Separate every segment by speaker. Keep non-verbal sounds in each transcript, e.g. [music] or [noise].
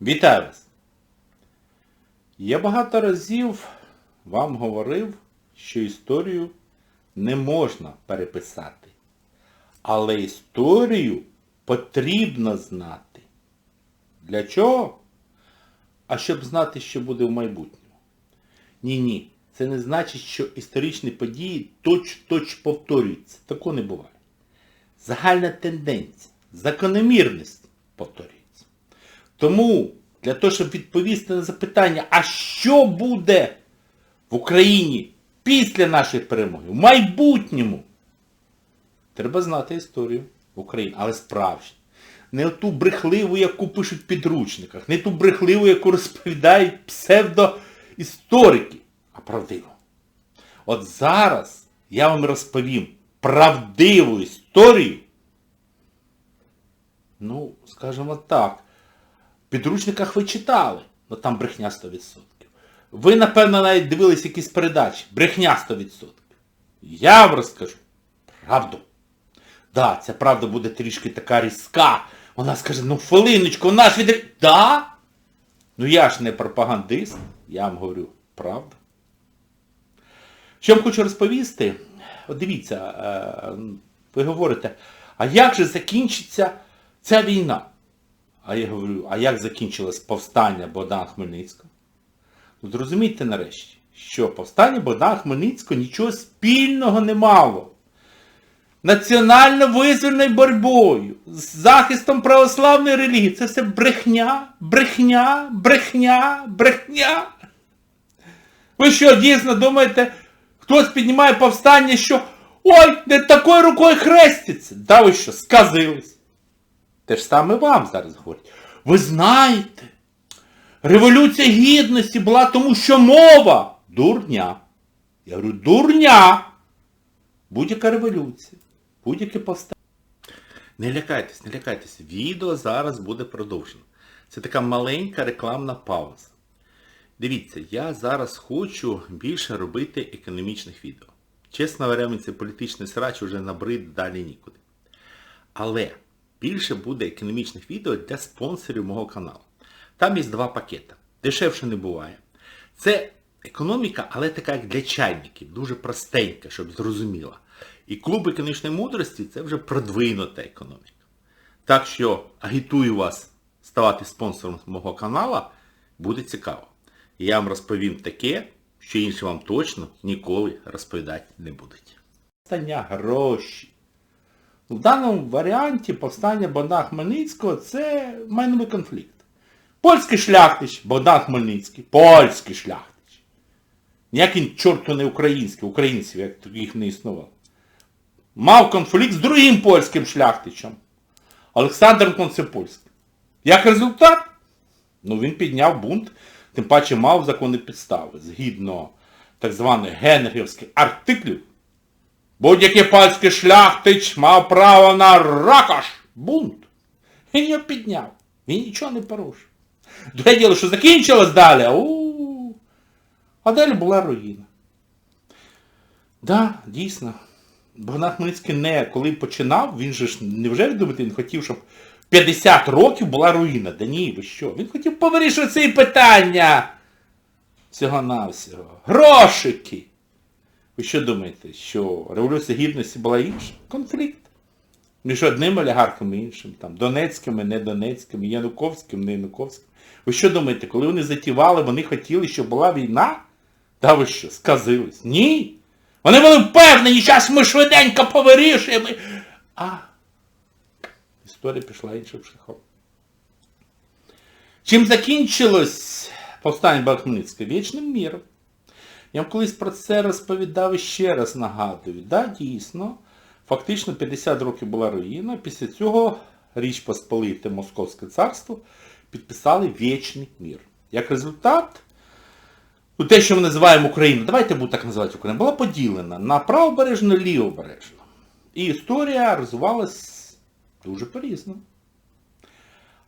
Speaker 1: Вітаю вас! Я багато разів вам говорив, що історію не можна переписати. Але історію потрібно знати. Для чого? А щоб знати, що буде в майбутньому. Ні-ні, це не значить, що історичні події точ-точ повторюються. Такого не буває. Загальна тенденція, закономірність повторюється. Тому, для того, щоб відповісти на запитання, а що буде в Україні після нашої перемоги, в майбутньому, треба знати історію України, але справжню. Не ту брехливу, яку пишуть в підручниках, не ту брехливу, яку розповідають псевдоісторики, а правдиву. От зараз я вам розповім правдиву історію, ну, скажімо так, підручниках ви читали, але там брехня 100%. Ви, напевно, навіть дивились якісь передачі. Брехня 100%. Я вам розкажу правду. Да, ця правда буде трішки така різка. Вона скаже, ну хвилиночку, наш від... Да? Ну я ж не пропагандист, я вам говорю правду. Що вам хочу розповісти? От дивіться, е, ви говорите, а як же закінчиться ця війна? А я говорю, а як закінчилось повстання Богдана Хмельницького? Ну, зрозумійте нарешті, що повстання Богдана Хмельницького нічого спільного не мало. Національно-визвольною боротьбою, з захистом православної релігії. Це все брехня, брехня, брехня, брехня. Ви що, дійсно думаєте, хтось піднімає повстання, що ой, не такою рукою хреститься. Да ви що, сказились? Те ж саме вам зараз говорять. Ви знаєте, Революція Гідності була тому, що мова дурня. Я говорю, дурня. Будь-яка революція, будь-яке повстання. Не лякайтесь, не лякайтесь. Відео зараз буде продовжено. Це така маленька рекламна пауза. Дивіться, я зараз хочу більше робити економічних відео. Чесно говоря, цей політичний срач вже набрид далі нікуди. Але більше буде економічних відео для спонсорів мого каналу. Там є два пакети. Дешевше не буває. Це економіка, але така як для чайників, дуже простенька, щоб зрозуміла. І клуб економічної мудрості це вже продвинута економіка. Так що агітую вас ставати спонсором мого каналу, буде цікаво. Я вам розповім таке, що інші вам точно ніколи розповідати не будуть. Повстання гроші. В даному варіанті повстання Богдана Хмельницького це майновий конфлікт. Польський шляхтич Богдан Хмельницький. Польський шляхтич. Ніякий чорту не український, українців, як таких не існувало. Мав конфлікт з другим польським шляхтичем. Олександром Концепольським. Як результат? Ну він підняв бунт, тим паче мав законні підстави. Згідно так званих генгерівських артиклів, будь-який польський шляхтич мав право на ракаш бунт. Він його підняв. Він нічого не порушив. Друге діло, що закінчилось далі, у а далі була руїна. Да, дійсно. Богдан Хмельницький не коли починав, він же ж не вже думаєте, він хотів, щоб 50 років була руїна. Да ні, ви що? Він хотів повирішувати ці питання. Всього-навсього. Грошики. Ви що думаєте, що Революція Гідності була інша? Конфлікт. Між одним олігархом і іншим, там, Донецькими, не Донецькими, Януковським, не Януковським. Ви що думаєте, коли вони затівали, вони хотіли, щоб була війна? Та ви що, сказились? Ні. Вони були впевнені, зараз ми швиденько повирішуємо. А історія пішла іншим шляхом. Чим закінчилось повстання Бахмницьке? Вічним міром. Я вам колись про це розповідав і ще раз нагадую. Да, дійсно, фактично 50 років була руїна, після цього Річ Посполите Московське царство підписали вічний мір. Як результат, ну, те, що ми називаємо Україну, давайте буду так називати Україну, була поділена на правобережну і лівобережну. І історія розвивалась дуже по-різному.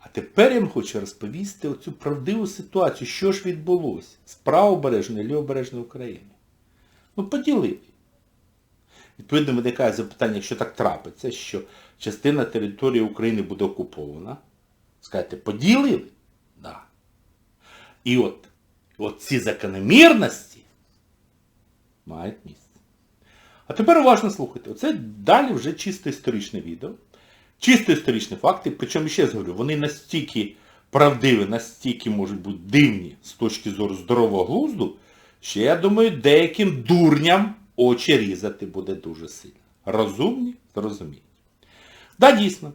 Speaker 1: А тепер я вам хочу розповісти оцю правдиву ситуацію, що ж відбулося з правобережної і лівобережної України. Ну, поділили. Відповідно, виникає запитання, якщо так трапиться, що частина території України буде окупована. Скажете, поділили? Да. І от, от ці закономірності мають місце. А тепер уважно слухайте. Оце далі вже чисто історичне відео. Чисто історичні факти, причому ще раз говорю, вони настільки правдиві, настільки можуть бути дивні з точки зору здорового глузду, що я думаю, деяким дурням очі різати буде дуже сильно. Розумні, зрозуміють. Да, дійсно.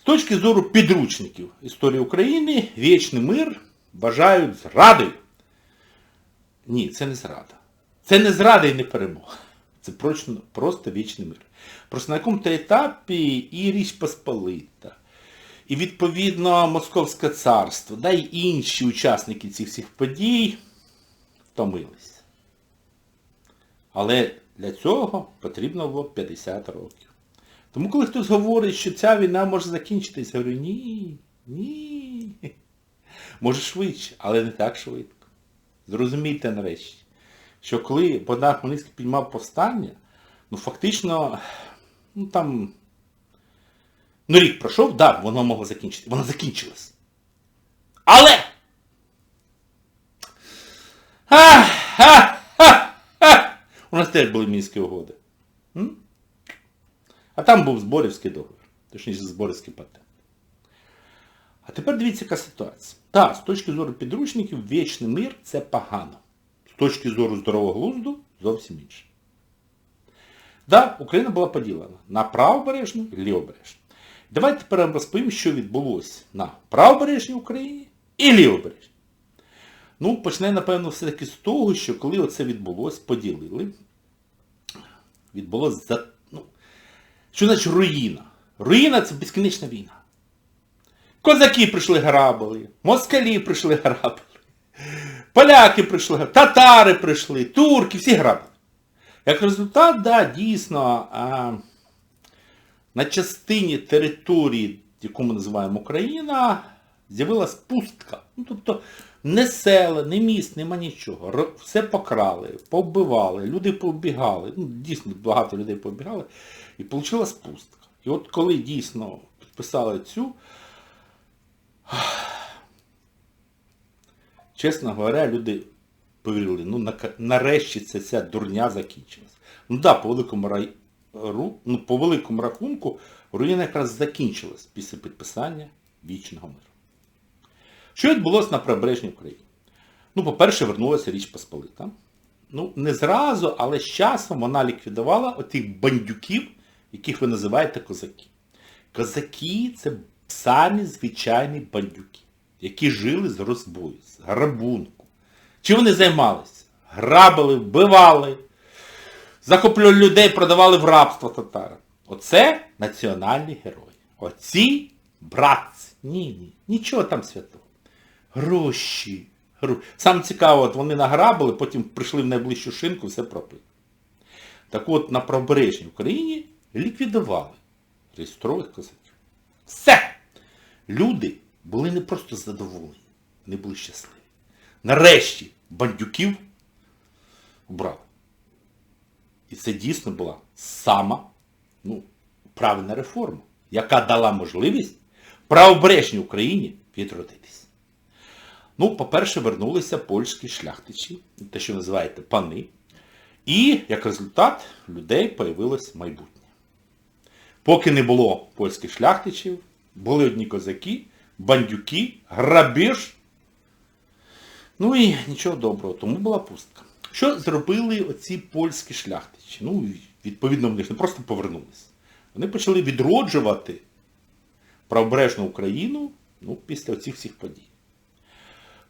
Speaker 1: З точки зору підручників історії України, вічний мир вважають зрадою. Ні, це не зрада. Це не зрада і не перемога. Це просто, просто вічний мир. Просто на якому-то етапі і Річ Посполита, і відповідно Московське царство, да й інші учасники цих всіх подій втомилися. Але для цього потрібно було 50 років. Тому коли хтось говорить, що ця війна може закінчитись, я говорю, ні, ні. Може швидше, але не так швидко. Зрозумійте нарешті, що коли Богдан Хмельницький піднімав повстання, ну фактично, ну там, ну рік пройшов, да, воно могло закінчити. Воно закінчилось. Але! У нас теж були мінські угоди. А там був Зборівський договір. Точніше, Зборівський патент. А тепер дивіться, яка ситуація. Так, з точки зору підручників, вічний мир це погано. Точки зору здорового глузду зовсім інше. Так, Україна була поділена на правобережну і лівобережну. Давайте тепер розповім, що відбулося на правобережній Україні і лівобережній. Ну, почне, напевно, все-таки з того, що коли оце відбулося, поділили, відбулося за... Ну, що значить руїна? Руїна це безкінечна війна. Козаки прийшли грабили, москалі прийшли грабили, поляки прийшли татари прийшли, турки, всі грабили. Як результат, да, дійсно, а, на частині території, яку ми називаємо Україна, з'явилась пустка. Ну, тобто не села, не міст, нема нічого. Все покрали, повбивали, люди побігали. Ну, дійсно, багато людей побігали. І вийшла пустка. І от коли дійсно підписали цю, чесно говоря, люди повірили, ну нарешті ця, ця дурня закінчилась. Ну так, да, по великому рай... ну, по великому рахунку, руїна якраз закінчилась після підписання вічного миру. Що відбулося на прибережній Україні? Ну, по-перше, вернулася Річ Посполита. Ну, не зразу, але з часом вона ліквідувала отих бандюків, яких ви називаєте козаки. Козаки це самі звичайні бандюки, які жили з розбою, з грабунку. Чим вони займалися? Грабили, вбивали, захоплювали людей, продавали в рабство татарам. Оце національні герої. Оці братці. Ні, ні, нічого там святого. Гроші. Гро... Саме цікаво, от вони награбили, потім прийшли в найближчу шинку, все пропили. Так от на правобережній Україні ліквідували реєстрових козаків. Все! Люди були не просто задоволені, вони були щасливі. Нарешті бандюків убрали. І це дійсно була сама ну, правильна реформа, яка дала можливість правобережній Україні відродитись. Ну, по-перше, вернулися польські шляхтичі, те, що називаєте пани. І, як результат, людей появилось майбутнє. Поки не було польських шляхтичів, були одні козаки, бандюки, грабіж. Ну і нічого доброго, тому була пустка. Що зробили оці польські шляхтичі? Ну, відповідно, вони ж не просто повернулися. Вони почали відроджувати правобережну Україну ну, після оцих всіх подій.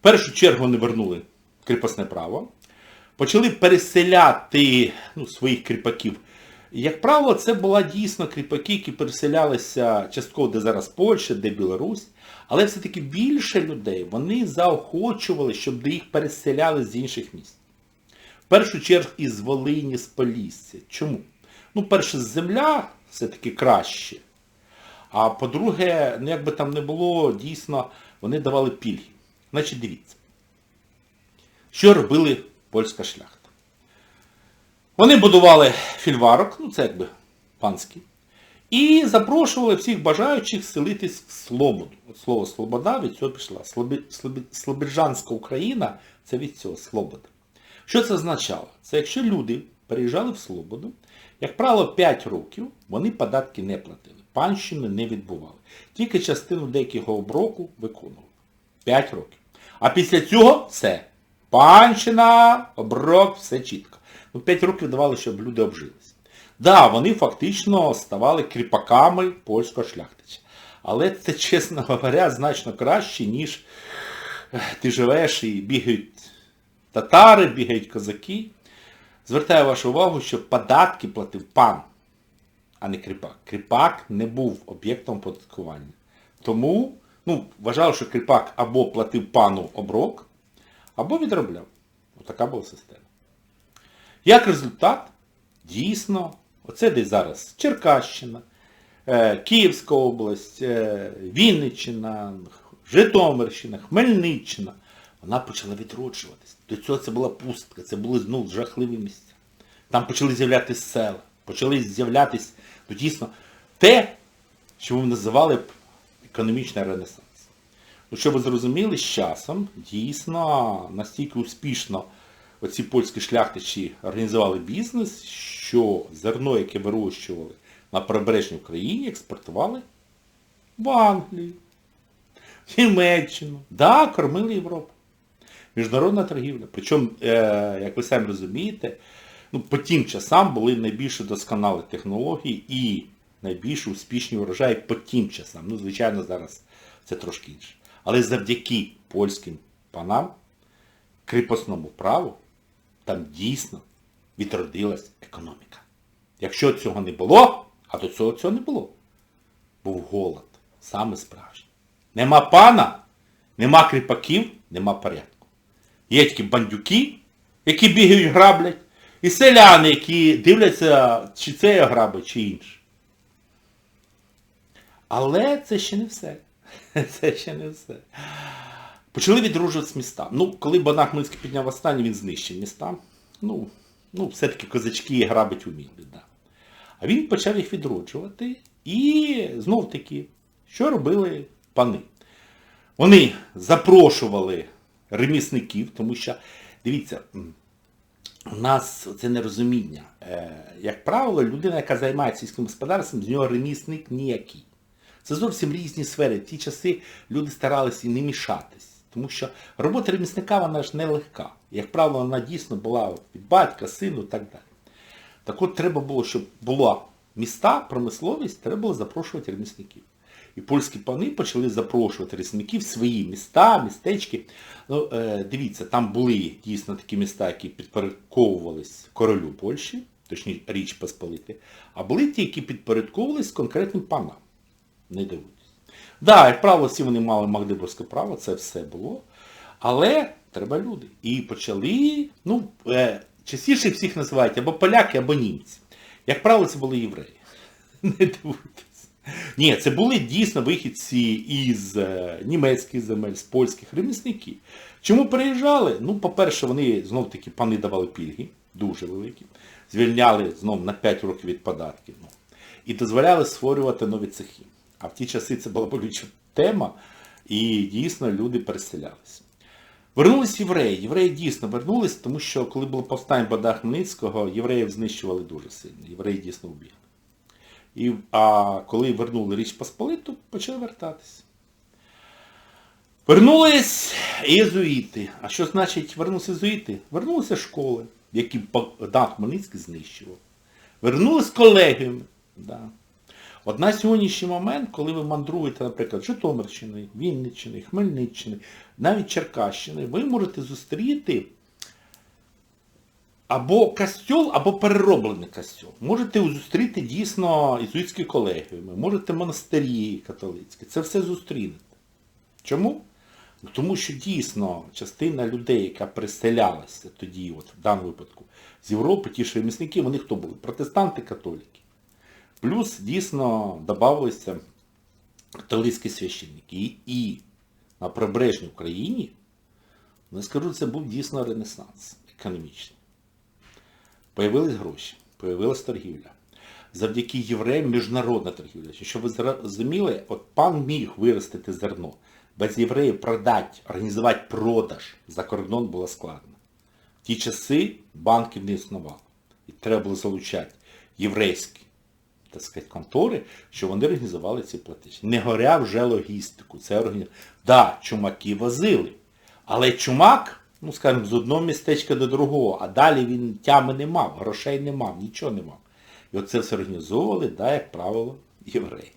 Speaker 1: В першу чергу вони вернули кріпосне право, почали переселяти ну, своїх кріпаків. Як правило, це була дійсно кріпаки, які переселялися частково, де зараз Польща, де Білорусь. Але все-таки більше людей вони заохочували, щоб їх переселяли з інших міст. В першу чергу із Волині, з Полісся. Чому? Ну, перше, земля все-таки краще. А по-друге, ну як би там не було, дійсно, вони давали пільги. Значить, дивіться. Що робили польська шляхта? Вони будували фільварок, ну це якби панський. І запрошували всіх бажаючих селитись в Слободу. От слово Слобода від цього пішла. Слоби, Слободжанська Україна це від цього Слобода. Що це означало? Це якщо люди переїжджали в Слободу, як правило, 5 років вони податки не платили, панщини не відбували. Тільки частину деякого оброку виконували. 5 років. А після цього все. Панщина, оброк, все чітко. Ну, 5 років давали, щоб люди обжились. Да, вони фактично ставали кріпаками польського шляхтича. Але це, чесно говоря, значно краще, ніж ти живеш і бігають татари, бігають козаки. Звертаю вашу увагу, що податки платив пан, а не кріпак. Кріпак не був об'єктом податкування. Тому ну, вважав, що кріпак або платив пану оброк, або відробляв. Отака була система. Як результат, дійсно, оце десь зараз Черкащина, е, Київська область, е, Вінниччина, Житомирщина, Хмельниччина, вона почала відроджуватись. До цього це була пустка, це були знову жахливі місця. Там почали з'являтися села, почали з'являтися ну, дійсно те, що ви називали економічний ренесанс. Ну, щоб ви зрозуміли, з часом дійсно настільки успішно оці польські шляхтичі організували бізнес, що зерно, яке вирощували на прибережній Україні, експортували в Англію, в Німеччину. Да, кормили Європу. Міжнародна торгівля. Причому, е, як ви самі розумієте, ну, по тим часам були найбільш досконалі технології і найбільш успішні врожаї по тим часам. Ну, звичайно, зараз це трошки інше. Але завдяки польським панам, кріпосному праву, там дійсно відродилась економіка. Якщо цього не було, а до цього цього не було, був голод, саме справжній. Нема пана, нема кріпаків, нема порядку. Є тільки бандюки, які бігають, граблять, і селяни, які дивляться, чи це є граби, чи інше. Але це ще не все. [laughs] Це ще не все. Почали відроджуватися міста. Ну, коли Богдан Хмельницький підняв останній, він знищив міста. Ну, ну все-таки козачки грабить вміли. Да. А він почав їх відроджувати. І знов таки, що робили пани? Вони запрошували ремісників, тому що, дивіться, у нас це нерозуміння. Е, як правило, людина, яка займається сільським господарством, з нього ремісник ніякий. Це зовсім різні сфери. В ті часи люди старалися не мішатись. Тому що робота ремісника, вона ж нелегка. Як правило, вона дійсно була від батька, сину і так далі. Так от треба було, щоб була міста, промисловість, треба було запрошувати ремісників. І польські пани почали запрошувати ремісників в свої міста, містечки. Ну, е, дивіться, там були дійсно такі міста, які підпорядковувались королю Польщі, точніше Річ Посполити, а були ті, які підпорядковувались конкретним панам. Не дивуйтесь. Да, як правило, всі вони мали магдебурзьке право, це все було. Але треба люди. І почали, ну, е, частіше всіх називають або поляки, або німці. Як правило, це були євреї. [laughs] Не дивуйтесь. Ні, це були дійсно вихідці із е, німецьких земель, з польських ремісників. Чому переїжджали? Ну, по-перше, вони знов-таки пани давали пільги, дуже великі. Звільняли знов на 5 років від податків. Ну, і дозволяли створювати нові цехи. А в ті часи це була болюча тема, і дійсно люди переселялися. Вернулись євреї. Євреї дійсно вернулись, тому що коли було повстання Богдана Хмельницького, євреїв знищували дуже сильно. Євреї дійсно вбігли. І, а коли вернули Річ Посполиту, почали вертатись. Вернулись єзуїти. А що значить вернулися єзуїти? Вернулися школи, які Богдан Хмельницький знищував. Вернулись колегіями. Да. От на сьогоднішній момент, коли ви мандруєте, наприклад, Житомирщини, Вінниччини, Хмельниччини, навіть Черкащини, ви можете зустріти або костьол, або перероблений костьол. Можете зустріти дійсно ізуїтські колегіуми, можете монастирі католицькі. Це все зустрінете. Чому? Ну, Тому що дійсно частина людей, яка переселялася тоді, от в даному випадку, з Європи, ті ж ремісники, вони хто були? Протестанти, католики. Плюс дійсно додавалися католицькі священники. І, на прибережній Україні, не скажу, це був дійсно ренесанс економічний. Появились гроші, появилась торгівля. завдяки євреям міжнародна торгівля. Щоб ви зрозуміли, от пан міг виростити зерно. Без євреїв продати, організувати продаж за кордон було складно. В ті часи банків не існувало. І треба було залучати єврейські так сказати, контори, що вони організували ці платежі. Не горя вже логістику. Це органі... Да, чумаки возили. Але чумак, ну скажімо, з одного містечка до другого, а далі він тями не мав, грошей не мав, нічого не мав. І оце все організовували, да, як правило, євреї.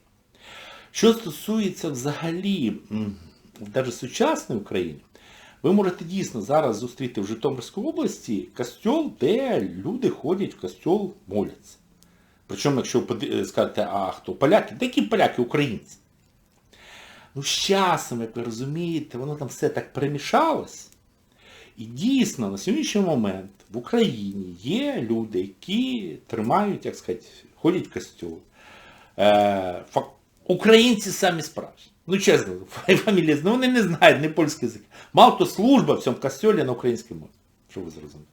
Speaker 1: Що стосується взагалі навіть сучасної України, ви можете дійсно зараз зустріти в Житомирській області костьол, де люди ходять в костьол, моляться. Причому, якщо ви скажете, а хто? Поляки? Де які поляки, українці? Ну, з часом, як ви розумієте, воно там все так перемішалось. І дійсно, на сьогоднішній момент в Україні є люди, які тримають, як сказати, ходять в костюл. Е, Українці самі справжні. Ну чесно, [laughs] фамілія, ну вони не знають не польський язик. Мало то служба в цьому костюлі на українській мові. Що ви зрозуміли?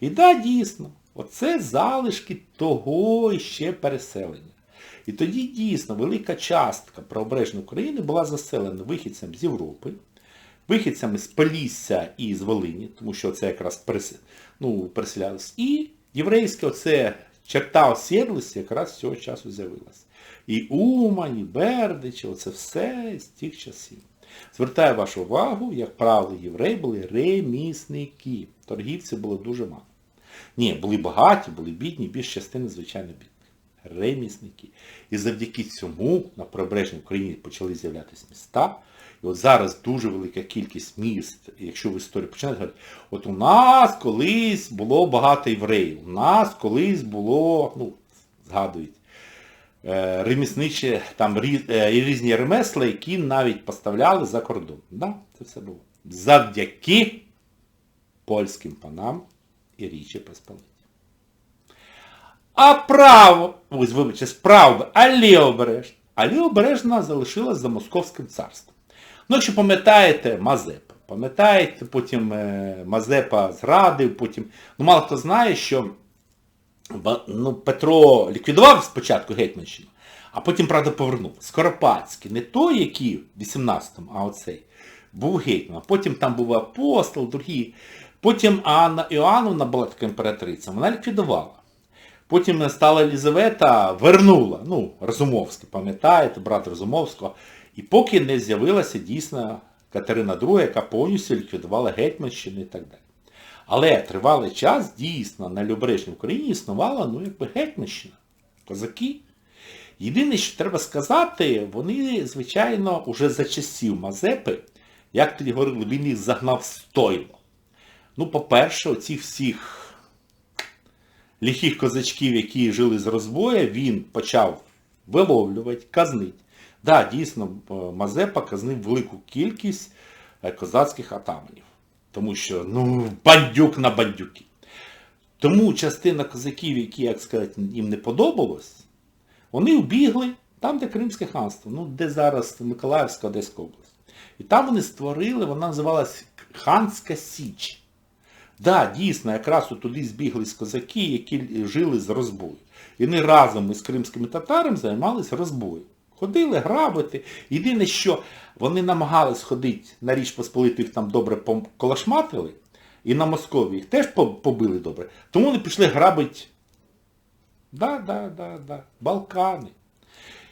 Speaker 1: І так, да, дійсно, оце залишки того ще переселення. І тоді дійсно велика частка правобережної України була заселена вихідцями з Європи, вихідцями з Полісся і з Волині, тому що це якраз перес... ну, переселялось. І єврейська оце черта осідлості якраз з цього часу з'явилася. І Умань, і Бердичі, оце все з тих часів. Звертаю вашу увагу, як правило, євреї були ремісники. Торгівців було дуже мало. Ні, були багаті, були бідні, більш частини, звичайно, бідні ремісники. І завдяки цьому на прибережній Україні почали з'являтися міста. І от зараз дуже велика кількість міст, якщо в історії починають говорити, от у нас колись було багато євреїв, у нас колись було, ну, згадують, е, ремісничі, там е, різні ремесла, які навіть поставляли за кордон. Да, це все було. Завдяки польським панам і Посполиті. А право, ось вибачте, справа, а лівобережна. А лівобережна залишилась за Московським царством. Ну, якщо пам'ятаєте, Мазепа. Пам'ятаєте, потім е, Мазепа зрадив, потім... Ну, мало хто знає, що ну, Петро ліквідував спочатку Гетьманщину, а потім, правда, повернув. Скоропадський, не той, який в 18-му, а оцей, був гетьман. А Потім там був апостол, другий. Потім Анна Іоанновна була така імператриця, вона ліквідувала. Потім стала Елізавета, вернула, ну, Розумовський, пам'ятаєте, брат Розумовського. І поки не з'явилася дійсно Катерина II, яка повністю ліквідувала Гетьманщину і так далі. Але тривалий час дійсно на Любережній Україні існувала ну, якби Гетьманщина. Козаки. Єдине, що треба сказати, вони, звичайно, уже за часів Мазепи, як тоді говорили, він їх загнав стойло. Ну, по-перше, оці всіх ліхих козачків, які жили з розбоя, він почав виловлювати, казнити. Так, да, дійсно, е, Мазепа казнив велику кількість е, козацьких атаманів. Тому що, ну, бандюк на бандюки. Тому частина козаків, які, як сказати, їм не подобалось, вони вбігли там, де Кримське ханство, ну, де зараз Миколаївська Одеська область. І там вони створили, вона називалась Ханська Січ. Да, дійсно, якраз туди збіглись козаки, які жили з розбою. І вони разом із кримськими татарами займалися розбоєм. Ходили грабити. Єдине, що вони намагались ходити на Річ Посполиту, їх там добре поколошматили, і на Москові їх теж побили добре. Тому вони пішли грабити да, да, да, да, Балкани.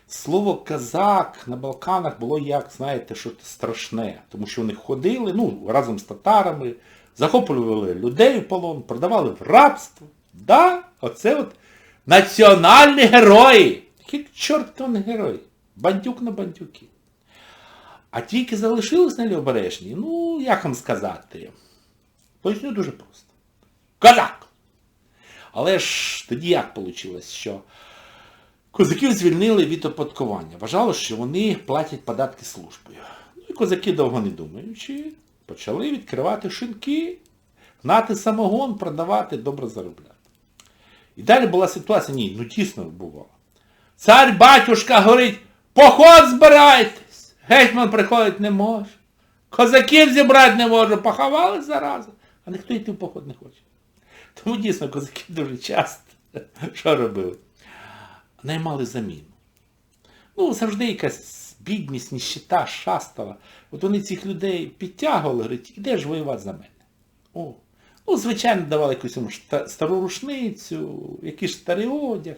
Speaker 1: Слово казак на Балканах було як, знаєте, щось страшне. Тому що вони ходили, ну, разом з татарами захоплювали людей в полон, продавали в рабство. Да, оце от національні герої. Які чорт не герої. Бандюк на бандюки. А тільки залишились на лівобережній, ну, як вам сказати, поясню дуже просто. Козак! Але ж тоді як вийшло, що козаків звільнили від оподаткування. Вважало, що вони платять податки службою. Ну і козаки довго не думаючи, почали відкривати шинки, гнати самогон, продавати, добре заробляти. І далі була ситуація, ні, ну дійсно бувало. Цар батюшка говорить, поход збирайтесь. Гетьман приходить не може. Козаків зібрати не може, поховали заразу. А ніхто йти в поход не хоче. Тому дійсно козаки дуже часто що робили? наймали заміну. Ну, завжди якась бідність, ніщита, шастала. От вони цих людей підтягували, говорять, ідеш воювати за мене. О. Ну, звичайно, давали якусь стару рушницю, якийсь старий одяг.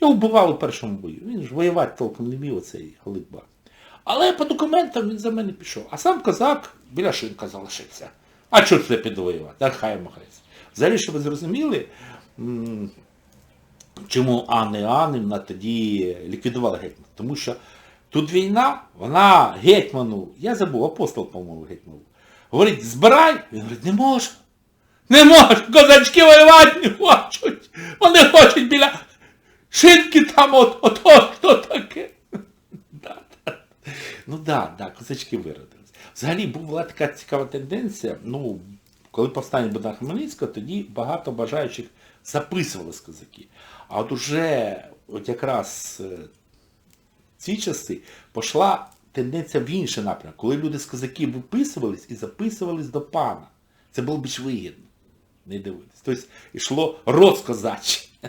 Speaker 1: Його вбивали в першому бою. Він ж воювати толком не вмів, оцей Голитба. Але по документам він за мене пішов. А сам козак біля шинка залишився. А чого це піду воювати? А хай махається. Взагалі, щоб ви зрозуміли, чому Анна Іоаннівна тоді ліквідувала гетьман. Тому що тут війна, вона гетьману, я забув, апостол, по-моєму, гетьман. був. Говорить, збирай. Він говорить, не можу. Не можу, козачки воювати не хочуть. Вони хочуть біля шинки там от, от, от хто таке. [laughs] Да, да. Ну да, да, козачки виродились. Взагалі була така цікава тенденція, ну, коли повстання Богдана Хмельницького, тоді багато бажаючих записували з козаки. А от уже от якраз е, ці часи пішла тенденція в інший напрямок, коли люди з козаків виписувались і записувались до пана. Це було більш вигідно. Не дивитись. Тобто йшло розкозачі. [laughs]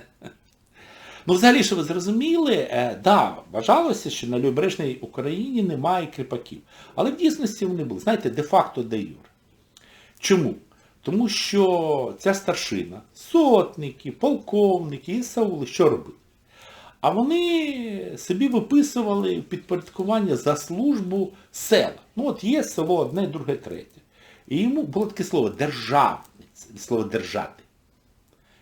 Speaker 1: Ну, взагалі, що ви зрозуміли, е, да, вважалося, що на Лівобережній Україні немає кріпаків. Але в дійсності вони були. Знаєте, де-факто де юр. Чому? Тому що ця старшина, сотники, полковники і саули, що робили? А вони собі виписували підпорядкування за службу села. Ну от є село одне, друге, третє. І йому було таке слово державниця, від слова держати.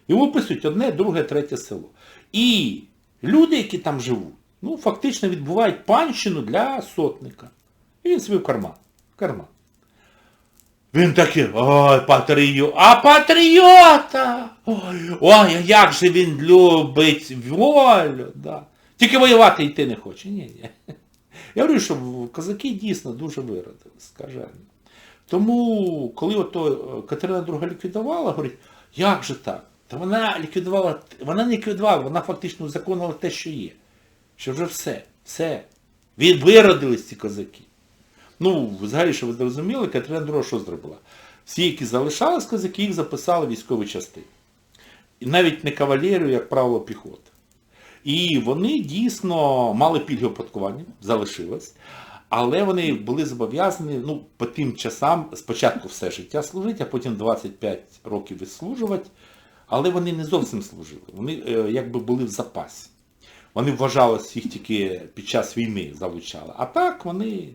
Speaker 1: Йому виписують одне, друге, третє село. І люди, які там живуть, ну, фактично відбувають панщину для сотника. І він собі в карман. В карман. Він такий, ой, патріот, а патріота! Ой, ой, як же він любить волю, да. Тільки воювати йти не хоче. Ні, ні. Я говорю, що козаки дійсно дуже виродили, скажено. Тому, коли ото е, Катерина II ліквідувала, говорить, як же так? Та вона ліквідувала, вона не ліквідувала, вона фактично узаконила те, що є. Що вже все, все. Виродились ці козаки. Ну, взагалі, що ви зрозуміли, Катерина II що зробила? Всі, які залишались козаки, їх записали військові частини. І навіть не кавалерію, як правило, піхота. І вони дійсно мали пільги оподаткування, залишилось. Але вони були зобов'язані ну, по тим часам спочатку все життя служити, а потім 25 років відслужувати. Але вони не зовсім служили. Вони е, якби були в запасі. Вони вважалось, їх тільки під час війни залучали. А так вони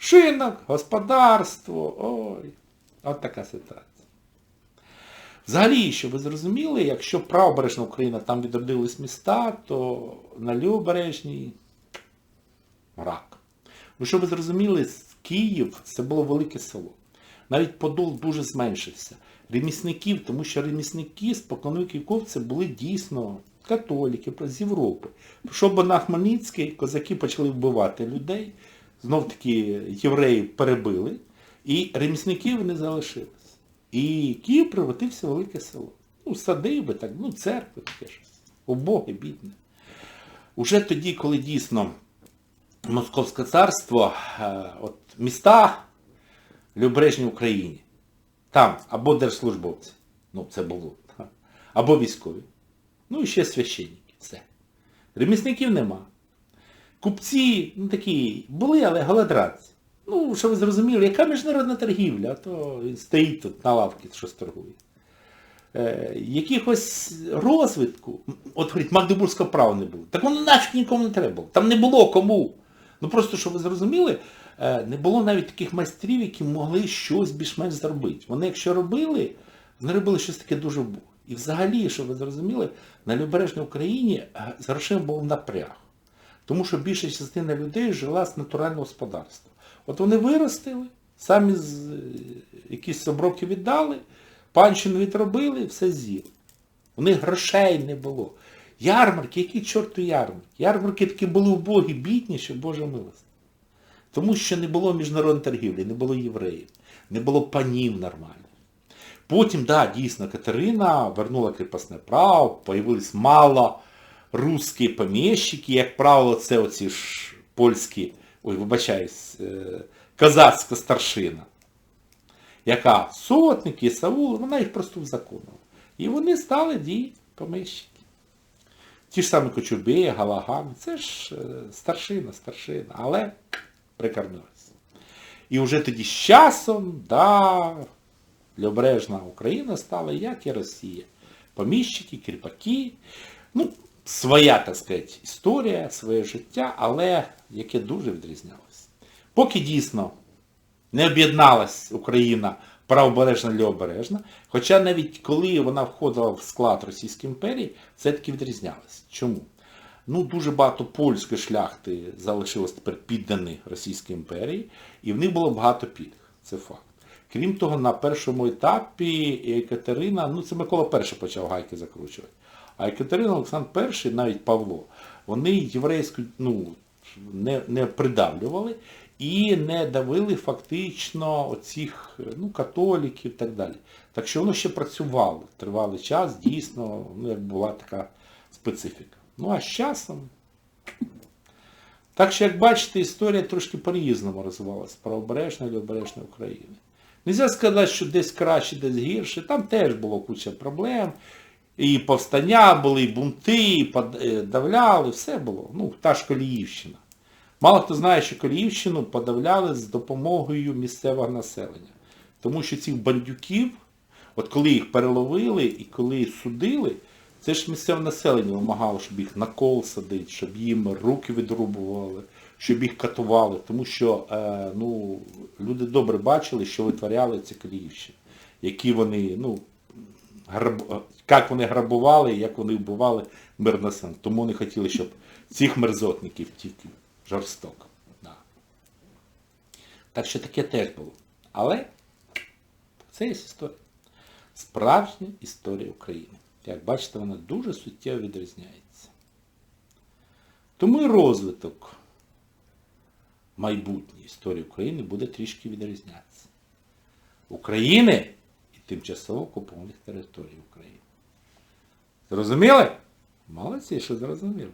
Speaker 1: шинок, господарство, ой, от така ситуація. Взагалі, щоб ви зрозуміли, якщо правобережна Україна там відродились міста, то на лівобережній рак. Ну, щоб ви зрозуміли, Київ це було велике село. Навіть Подол дуже зменшився. Ремісників, тому що ремісники з віков це були дійсно католіки з Європи. Щоб на Хмельницький козаки почали вбивати людей, знов таки євреї перебили, і ремісників не залишилось. І Київ превратився в велике село. Ну, садиби, так, ну, церкви таке щось. Убоге, бідне. Уже тоді, коли дійсно Московське царство, е, от міста в Лівобережній Україні, там або держслужбовці, ну це було, [laughs] або військові, ну і ще священники, все. Ремісників нема. Купці, ну такі, були, але голодранці. Ну, що ви зрозуміли, яка міжнародна торгівля, то він стоїть тут на лавці, щось торгує. Е, якихось розвитку, от говорить, Магдебурзького права не було. Так воно нафіг нікому не треба було. Там не було кому. Ну просто, щоб ви зрозуміли, е, не було навіть таких майстрів, які могли щось більш-менш зробити. Вони, якщо робили, вони робили щось таке дуже. І взагалі, щоб ви зрозуміли, на Лівобережній Україні е, з грошима був напряг. Тому що більша частина людей жила з натурального господарства. От вони виростили, самі з, е, якісь оброки віддали, панщину відробили, все з'їли. У них грошей не було. Ярмарки, які чорту ярмарки? Ярмарки такі були вбогі, бідні, що Божа милость. Тому що не було міжнародної торгівлі, не було євреїв, не було панів нормальних. Потім, да, дійсно, Катерина вернула кріпосне право, появились мало русські поміщики, як правило, це оці ж польські, ой, вибачаюсь, е, козацька старшина, яка сотники, Саул, вона їх просто узаконила. І вони стали діяти поміщики. Ті ж самі Кочубеї, Галаган, це ж е, старшина, старшина, але прикарнилися. І вже тоді з часом, да, Льобережна Україна стала, як і Росія. Поміщики, кріпаки, ну, своя, так сказати, історія, своє життя, але яке дуже відрізнялося. Поки дійсно не об'єдналась Україна правобережна лівобережна, хоча навіть коли вона входила в склад Російської імперії, це таки відрізнялось. Чому? Ну, дуже багато польської шляхти залишилось тепер піддані Російській імперії, і в них було багато пільг. Це факт. Крім того, на першому етапі Екатерина, ну це Микола І почав гайки закручувати. А Екатерина, Олександр І, навіть Павло, вони єврейську ну, не, не придавлювали і не давили фактично оцих ну, католіків і так далі. Так що воно ще працювало тривалий час, дійсно, ну, як була така специфіка. Ну а з часом. Так що, як бачите, історія трошки по-різному розвивалася правобережна і лівобережної України. Нельзя сказати, що десь краще, десь гірше. Там теж було куча проблем. І повстання були, і бунти, і подавляли, все було. Ну, та ж Коліївщина. Мало хто знає, що Коліївщину подавляли з допомогою місцевого населення. Тому що цих бандюків, от коли їх переловили і коли судили, це ж місцеве населення вимагало, щоб їх на кол садити, щоб їм руки відрубували, щоб їх катували. Тому що е, ну, люди добре бачили, що витворяли ці Коліївщини. Які вони, ну, граб... як вони грабували, як вони вбивали мирне населення. Тому вони хотіли, щоб цих мерзотників тільки жорстоко. Да. Так що таке теж було. Але це є історія. Справжня історія України. Як бачите, вона дуже суттєво відрізняється. Тому і розвиток майбутньої історії України буде трішки відрізнятися. України тимчасово окупованих територій України. Зрозуміли? Молодці, що зрозуміли.